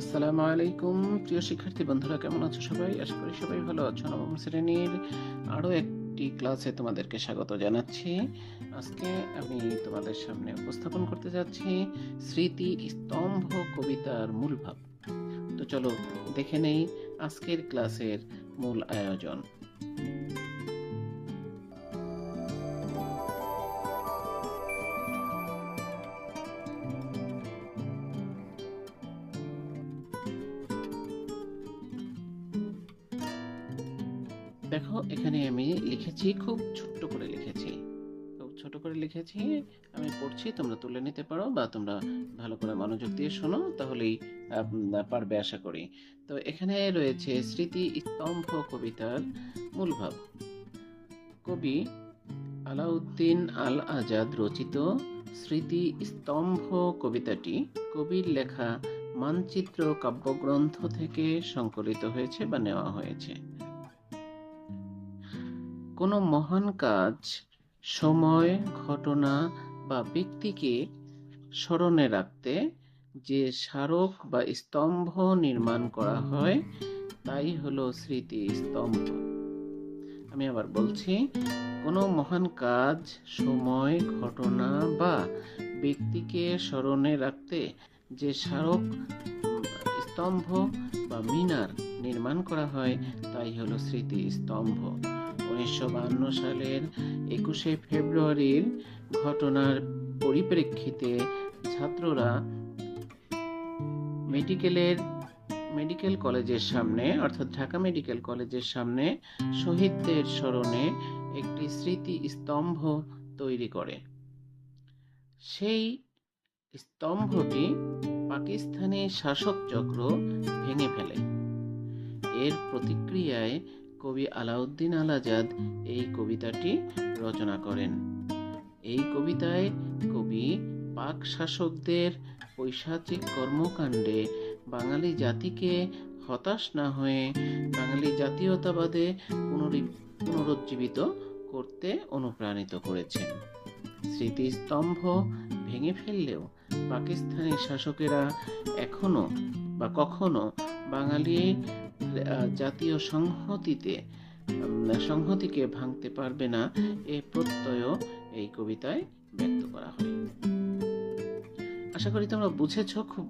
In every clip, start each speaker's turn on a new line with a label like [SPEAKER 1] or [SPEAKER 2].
[SPEAKER 1] আসসালামু আলাইকুম। প্রিয় শিক্ষার্থী বন্ধুরা, কেমন আছো সবাই? আশা করি সবাই ভালো আছো। নবম শ্রেণির আরও একটি ক্লাসে তোমাদেরকে স্বাগত জানাচ্ছি। আজকে আমি তোমাদের সামনে উপস্থাপন করতে যাচ্ছি স্মৃতি স্তম্ভ কবিতার মূল ভাব। তো চলো দেখে নেই আজকের ক্লাসের মূল আয়োজন। দেখো, এখানে আমি লিখেছি, খুব ছোট্ট করে লিখেছি। খুব ছোট করে লিখেছি, আমি পড়ছি, তোমরা তুলে নিতে পারো বা তোমরা ভালো করে মনোযোগ দিয়ে শোনো, তাহলেই পারবে আশা করি। তো এখানে রয়েছে স্মৃতি স্তম্ভ কবিতার মূল ভাব। কবি আলাউদ্দিন আল আজাদ রচিত স্মৃতি স্তম্ভ কবিতাটি কবির লেখা মানচিত্র কাব্যগ্রন্থ থেকে সংকলিত হয়েছে বা নেওয়া হয়েছে। কোনো মহান কাজ, সময়, ঘটনা বা ব্যক্তিকে স্মরণে রাখতে যে স্মারক বা স্তম্ভ নির্মাণ করা হয়, তাই হলো স্মৃতি স্তম্ভ। আমি আবার বলছি, কোনো মহান কাজ, সময়, ঘটনা বা ব্যক্তিকে স্মরণে রাখতে যে স্মারক, স্তম্ভ বা মিনার নির্মাণ করা হয়, তাই হলো স্মৃতি স্তম্ভ। উনিশশো সালের একুশে ফেব্রুয়ারির ঘটনার পরিপ্রেক্ষিতে ছাত্ররা মেডিকেলের, মেডিকেল কলেজের সামনে, অর্থাৎ ঢাকা মেডিকেল কলেজের সামনে শহীদদের স্মরণে একটি স্মৃতি স্তম্ভ তৈরি করে। সেই স্তম্ভটি পাকিস্তানি শাসক চক্র ভেঙে ফেলে। এর প্রতিক্রিয়ায় কবি আলাউদ্দিন আল আজাদ এই কবিতাটি রচনা করেন। এই কবিতায় কবি পাক শাসকদের পৈশাচিক কর্মকাণ্ডে বাঙালি জাতিকে হতাশ না হয়ে বাঙালি জাতীয়তাবাদে পুনরি- পুনরুজ্জীবিত করতে অনুপ্রাণিত করেছেন। স্মৃতিস্তম্ভ ভেঙে ফেললেও পাকিস্তানি শাসকেরা এখনও বা কখনো বাঙালি জাতীয় সংহতিতে সংহতিকে ভাঙতে পারবে না এ প্রত্যয় এই কবিতায় ব্যক্ত করা হয়। আশা করি তোমরা বুঝেছ, খুব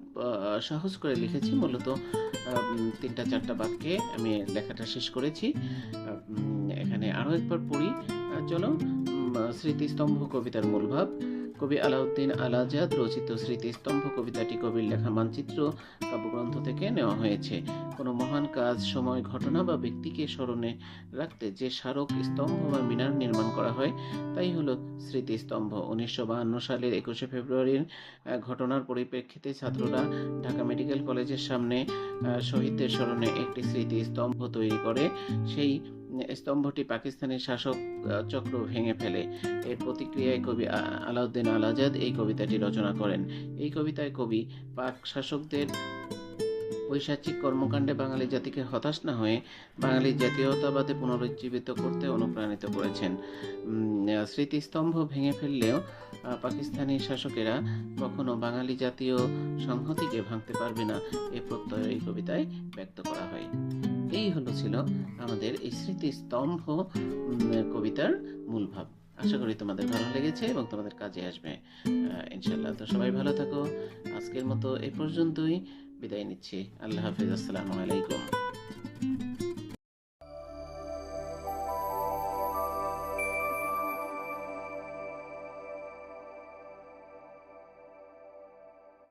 [SPEAKER 1] সহজ করে লিখেছি। মূলত তিনটা, চারটা বাক্যে আমি লেখাটা শেষ করেছি। এখানে আরও একবার পড়ি। চলো স্মৃতিস্তম্ভ কবিতার মূল ভাব কবি আলাউদ্দিন আল আজাদ রচিত স্মৃতিস্তম্ভ কবিতাটি কবির লেখা মানচিত্র কাব্যগ্রন্থ থেকে নেওয়া হয়েছে। কোনো মহান কাজ, সময়, ঘটনা বা ব্যক্তিকে স্মরণে রাখতে যে স্মারক, স্তম্ভ বা মিনার নির্মাণ করা হয়, তাই হলো স্মৃতিস্তম্ভ। উনিশশো বাহান্ন সালের একুশে ফেব্রুয়ারির ঘটনার পরিপ্রেক্ষিতে ছাত্ররা ঢাকা মেডিকেল কলেজের সামনে শহীদদের স্মরণে একটি স্মৃতিস্তম্ভ তৈরি করে। সেই স্তম্ভটি পাকিস্তানি শাসক চক্র ভেঙে ফেলে। এর প্রতিক্রিয়ায় কবি আলাউদ্দিন আল আজাদ এই কবিতাটি রচনা করেন। এই কবিতায় কবি, পাক শাসকদের পৈশাচিক কর্মকাণ্ডে বাঙালি জাতিকে হতাশ না হয়ে বাঙালি জাতীয়তাবাদে পুনরুজ্জীবিত করতে অনুপ্রাণিত করেছেন। স্মৃতিস্তম্ভ ভেঙে ফেললেও পাকিস্তানি শাসকেরা কখনো বাঙালি জাতীয় সংহতিকে ভাঙতে পারবে না। এ প্রত্যয় এই কবিতায় ব্যক্ত করা হয়। এই হলো ছিল আমাদের এই স্মৃতিস্তম্ভ কবিতার মূল ভাব। আশা করি তোমাদের ভালো লেগেছে এবং তোমাদের কাজে আসবে। ইনশাল্লাহ তো সবাই ভালো থাকো। আজকের মতো এ পর্যন্তই। বিদায় নিচ্ছি। আল্লাহ হাফিজ। আসসালামু আলাইকুম।